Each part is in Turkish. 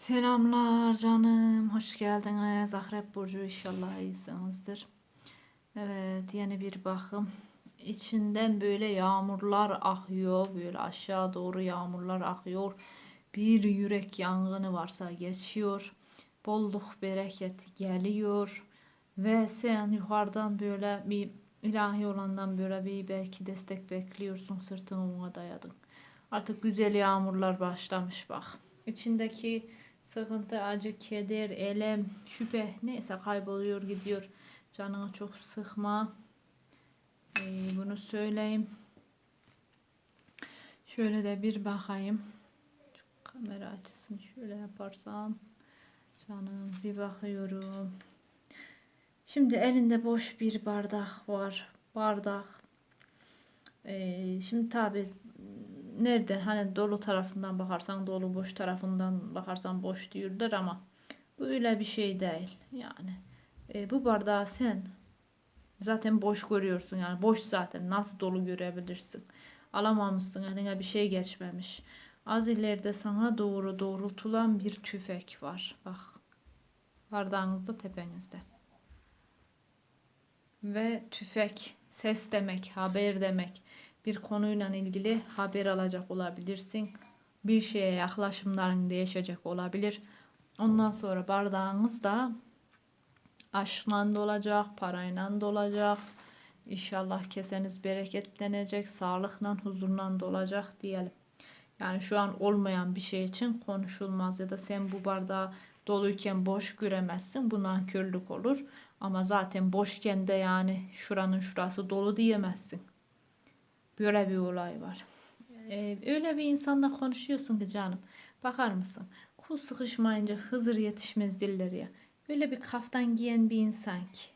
Selamlar canım. Hoş geldiniz. Akrep Burcu inşallah iyisinizdir. Evet yeni bir bakım. İçinden böyle yağmurlar akıyor. Böyle aşağı doğru yağmurlar akıyor. Bir yürek yangını varsa geçiyor. Bolluk bereket geliyor. Ve sen yukarıdan böyle bir ilahi olandan böyle bir belki destek bekliyorsun. Sırtını ona dayadın. Artık güzel yağmurlar başlamış bak. İçindeki sıkıntı, acı, keder, elem, şüphe neyse kayboluyor gidiyor. Canını çok sıkma. Ee, bunu söyleyeyim. Şöyle de bir bakayım. Şu kamera açısını şöyle yaparsam. Canım bir bakıyorum. Şimdi elinde boş bir bardak var. Bardak. Ee, şimdi tabi nereden? Hani dolu tarafından bakarsan dolu boş tarafından bakarsan boş diyorlar ama bu öyle bir şey değil yani. E, bu bardağı sen zaten boş görüyorsun yani. Boş zaten. Nasıl dolu görebilirsin? Alamamışsın. Eline bir şey geçmemiş. Az ileride sana doğru doğrultulan bir tüfek var. Bak. Bardağınızda tepenizde. Ve tüfek ses demek haber demek bir konuyla ilgili haber alacak olabilirsin. Bir şeye yaklaşımların değişecek olabilir. Ondan sonra bardağınız da aşkla dolacak, parayla dolacak. İnşallah keseniz bereketlenecek, sağlıkla, huzurla dolacak diyelim. Yani şu an olmayan bir şey için konuşulmaz ya da sen bu bardağı doluyken boş göremezsin. Bu nankörlük olur. Ama zaten boşken de yani şuranın şurası dolu diyemezsin. Böyle bir olay var. Ee, öyle bir insanla konuşuyorsun ki canım. Bakar mısın? Kul sıkışmayınca Hızır yetişmez dilleriye. Böyle bir kaftan giyen bir insan ki.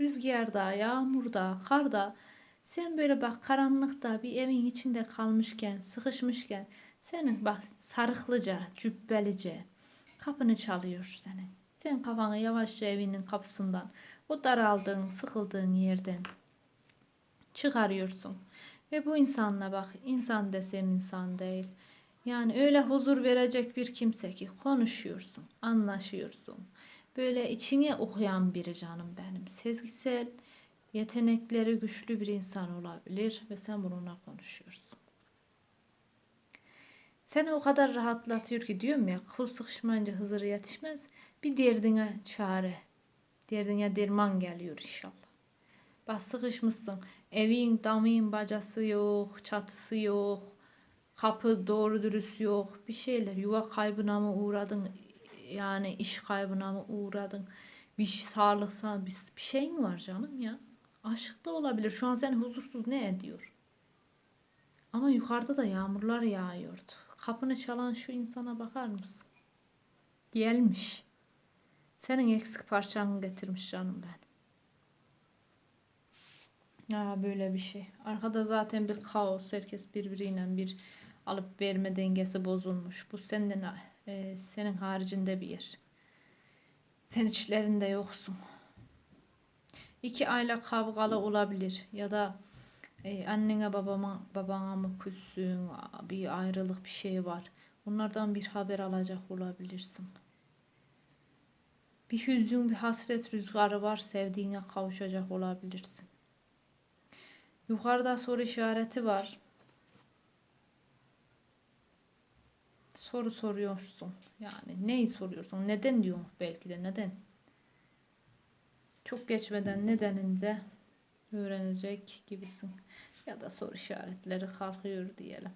Rüzgarda, yağmurda, karda sen böyle bak karanlıkta bir evin içinde kalmışken, sıkışmışken senin bak sarıklıca, cübbelice kapını çalıyor senin. Sen kafanı yavaşça evinin kapısından, o daraldığın, sıkıldığın yerden çıkarıyorsun. Ve bu insanla bak insan desem insan değil. Yani öyle huzur verecek bir kimse ki konuşuyorsun, anlaşıyorsun. Böyle içine okuyan biri canım benim. Sezgisel, yetenekleri güçlü bir insan olabilir ve sen bununla konuşuyorsun. Seni o kadar rahatlatıyor ki diyorum ya kul sıkışmayınca Hızır yetişmez. Bir derdine çare, derdine derman geliyor inşallah. Bak sıkışmışsın. Evin, damın bacası yok, çatısı yok. Kapı doğru dürüst yok. Bir şeyler yuva kaybına mı uğradın? Yani iş kaybına mı uğradın? Bir sağlıksal bir, bir şey mi var canım ya? Aşk da olabilir. Şu an seni huzursuz ne ediyor? Ama yukarıda da yağmurlar yağıyordu. Kapını çalan şu insana bakar mısın? Gelmiş. Senin eksik parçanı getirmiş canım ben. Ya böyle bir şey. Arkada zaten bir kaos. Herkes birbiriyle bir alıp verme dengesi bozulmuş. Bu senden e, senin haricinde bir yer. Sen içlerinde yoksun. İki aile kavgalı olabilir ya da e, annene babama babana mı küssün bir ayrılık bir şey var. Bunlardan bir haber alacak olabilirsin. Bir hüzün, bir hasret rüzgarı var. Sevdiğine kavuşacak olabilirsin. Yukarıda soru işareti var. Soru soruyorsun. Yani neyi soruyorsun? Neden diyor belki de neden? Çok geçmeden nedenini de öğrenecek gibisin. Ya da soru işaretleri kalkıyor diyelim.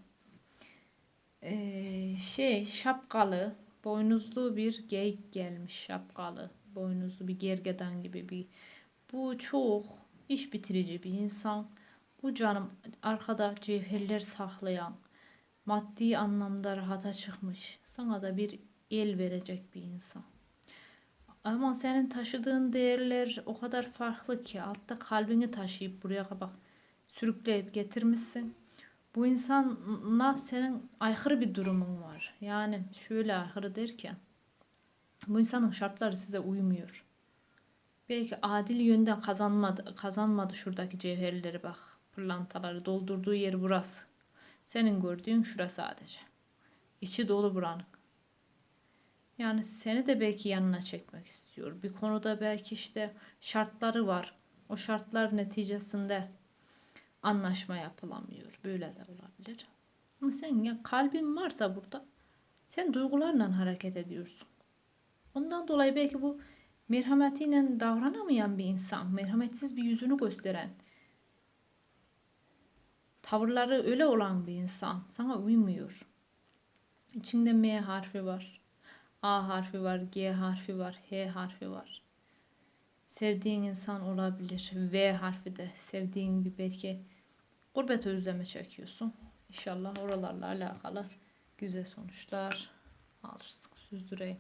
Ee, şey şapkalı, boynuzlu bir geyik gelmiş şapkalı. Boynuzlu bir gergedan gibi bir. Bu çok iş bitirici bir insan bu canım arkada cevherler saklayan, maddi anlamda rahata çıkmış, sana da bir el verecek bir insan. Ama senin taşıdığın değerler o kadar farklı ki altta kalbini taşıyıp buraya bak sürükleyip getirmişsin. Bu insanla senin aykırı bir durumun var. Yani şöyle aykırı derken bu insanın şartları size uymuyor. Belki adil yönden kazanmadı, kazanmadı şuradaki cevherleri bak pırlantaları doldurduğu yer burası. Senin gördüğün şurası sadece. İçi dolu buranın. Yani seni de belki yanına çekmek istiyor. Bir konuda belki işte şartları var. O şartlar neticesinde anlaşma yapılamıyor. Böyle de olabilir. Ama sen ya kalbin varsa burada sen duygularla hareket ediyorsun. Ondan dolayı belki bu merhametiyle davranamayan bir insan, merhametsiz bir yüzünü gösteren, tavırları öyle olan bir insan sana uymuyor. İçinde M harfi var. A harfi var, G harfi var, H harfi var. Sevdiğin insan olabilir. V harfi de sevdiğin bir belki gurbet özlemi çekiyorsun. İnşallah oralarla alakalı güzel sonuçlar alırsın. Süzdüreyim.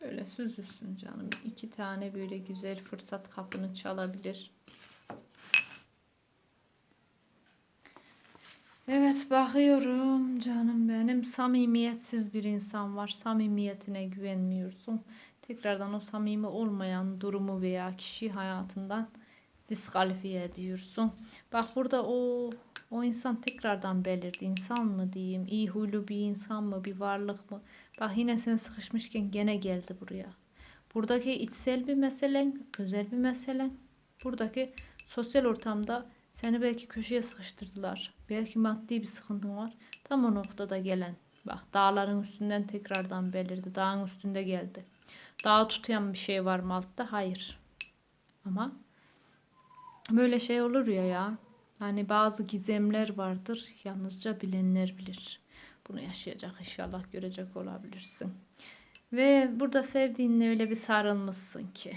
Şöyle süzülsün canım. İki tane böyle güzel fırsat kapını çalabilir. Evet bakıyorum canım benim samimiyetsiz bir insan var. Samimiyetine güvenmiyorsun. Tekrardan o samimi olmayan durumu veya kişi hayatından diskalifiye ediyorsun. Bak burada o o insan tekrardan belirdi. İnsan mı diyeyim, iyi huylu bir insan mı, bir varlık mı? Bak yine sen sıkışmışken gene geldi buraya. Buradaki içsel bir meselen, özel bir meselen. Buradaki sosyal ortamda seni belki köşeye sıkıştırdılar. Belki maddi bir sıkıntın var. Tam o noktada gelen. Bak dağların üstünden tekrardan belirdi. Dağın üstünde geldi. Dağı tutayan bir şey var mı altta? Hayır. Ama böyle şey olur ya ya. Hani bazı gizemler vardır. Yalnızca bilenler bilir. Bunu yaşayacak inşallah görecek olabilirsin. Ve burada sevdiğinle öyle bir sarılmışsın ki.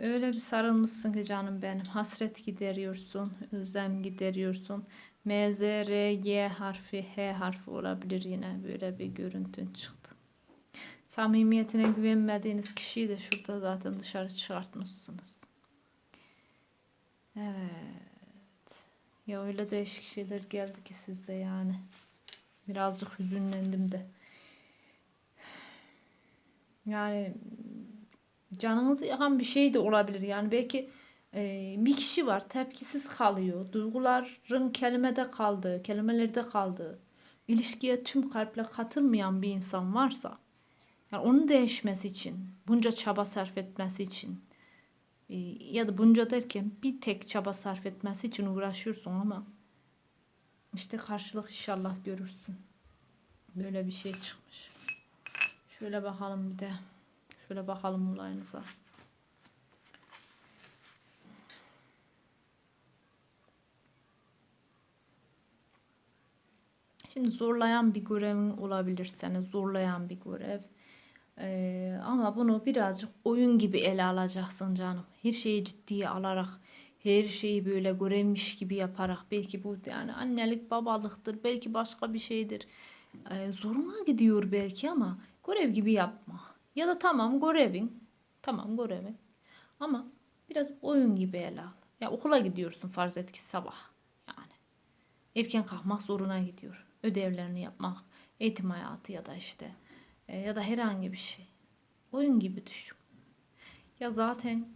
Öyle bir sarılmışsın ki canım benim. Hasret gideriyorsun, özlem gideriyorsun. M, Z, R, Y harfi, H harfi olabilir yine. Böyle bir görüntün çıktı. Samimiyetine güvenmediğiniz kişiyi de şurada zaten dışarı çıkartmışsınız. Evet. Ya öyle değişik şeyler geldi ki sizde yani. Birazcık hüzünlendim de. Yani canınızı yakan bir şey de olabilir. Yani belki e, bir kişi var tepkisiz kalıyor. Duyguların kelimede kaldığı, kelimelerde kaldığı, ilişkiye tüm kalple katılmayan bir insan varsa yani onun değişmesi için, bunca çaba sarf etmesi için e, ya da bunca derken bir tek çaba sarf etmesi için uğraşıyorsun ama işte karşılık inşallah görürsün. Böyle bir şey çıkmış. Şöyle bakalım bir de. Şöyle bakalım olayınıza. Şimdi zorlayan bir görevin olabilir seni. Zorlayan bir görev. Ee, ama bunu birazcık oyun gibi ele alacaksın canım. Her şeyi ciddiye alarak, her şeyi böyle görevmiş gibi yaparak. Belki bu yani annelik babalıktır. Belki başka bir şeydir. Ee, zoruna gidiyor belki ama görev gibi yapma. Ya da tamam görevin. Tamam görevin. Ama biraz oyun gibi ele al. Ya okula gidiyorsun farz et ki sabah. Yani erken kalkmak zoruna gidiyor. Ödevlerini yapmak, eğitim hayatı ya da işte e, ya da herhangi bir şey. Oyun gibi düşün. Ya zaten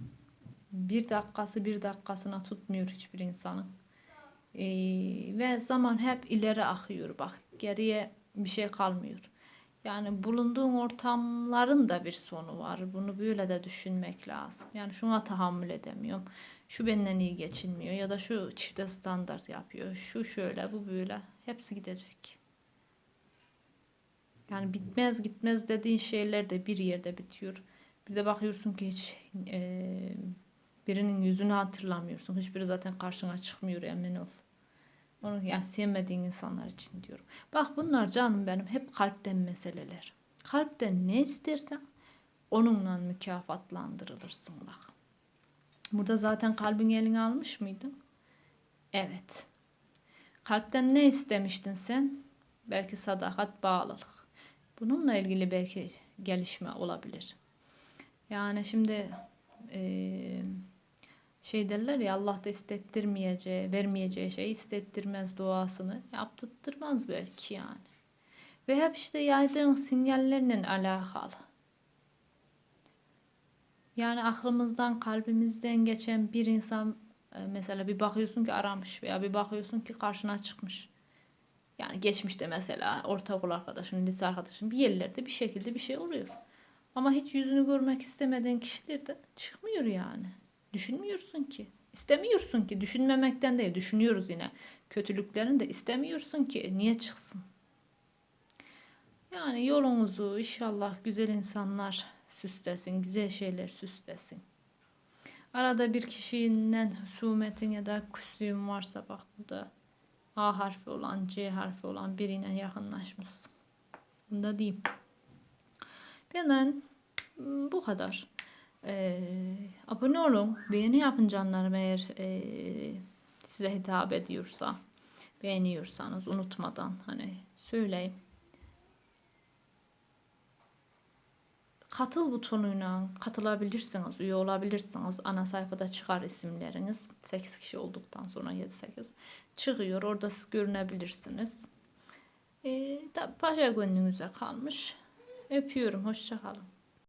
bir dakikası bir dakikasına tutmuyor hiçbir insanın. Ee, ve zaman hep ileri akıyor bak geriye bir şey kalmıyor. Yani bulunduğun ortamların da bir sonu var. Bunu böyle de düşünmek lazım. Yani şuna tahammül edemiyorum. Şu benden iyi geçinmiyor ya da şu çifte standart yapıyor. Şu şöyle bu böyle. Hepsi gidecek. Yani bitmez gitmez dediğin şeyler de bir yerde bitiyor. Bir de bakıyorsun ki hiç e, birinin yüzünü hatırlamıyorsun. Hiçbiri zaten karşına çıkmıyor emin ol. Onu yani sevmediğin insanlar için diyorum. Bak bunlar canım benim hep kalpten meseleler. Kalpten ne istersen onunla mükafatlandırılırsın bak. Burada zaten kalbin eline almış mıydın? Evet. Kalpten ne istemiştin sen? Belki sadakat, bağlılık. Bununla ilgili belki gelişme olabilir. Yani şimdi e, şey derler ya Allah da istettirmeyeceği, vermeyeceği şey istettirmez duasını yaptırtmaz belki yani. Ve hep işte yaydığın sinyallerle alakalı. Yani aklımızdan, kalbimizden geçen bir insan e, mesela bir bakıyorsun ki aramış veya bir bakıyorsun ki karşına çıkmış. Yani geçmişte mesela ortaokul arkadaşın, lise arkadaşın bir yerlerde bir şekilde bir şey oluyor. Ama hiç yüzünü görmek istemediğin kişiler de çıkmıyor yani. Düşünmüyorsun ki. İstemiyorsun ki. Düşünmemekten değil. Düşünüyoruz yine. Kötülüklerini de istemiyorsun ki. Niye çıksın? Yani yolunuzu inşallah güzel insanlar süslesin. Güzel şeyler süslesin. Arada bir kişiyle husumetin ya da küslüğün varsa bak burada A harfi olan, C harfi olan birine yakınlaşmışsın. Bunu da diyeyim. Benden bu kadar. Ee, abone olun. Beğeni yapın canlarım eğer ee, size hitap ediyorsa. Beğeniyorsanız unutmadan hani söyleyin. Katıl butonuyla katılabilirsiniz, üye olabilirsiniz. Ana sayfada çıkar isimleriniz. 8 kişi olduktan sonra 7-8 çıkıyor. Orada siz görünebilirsiniz. Ee, paşa gönlünüze kalmış. Öpüyorum. Hoşça kalın.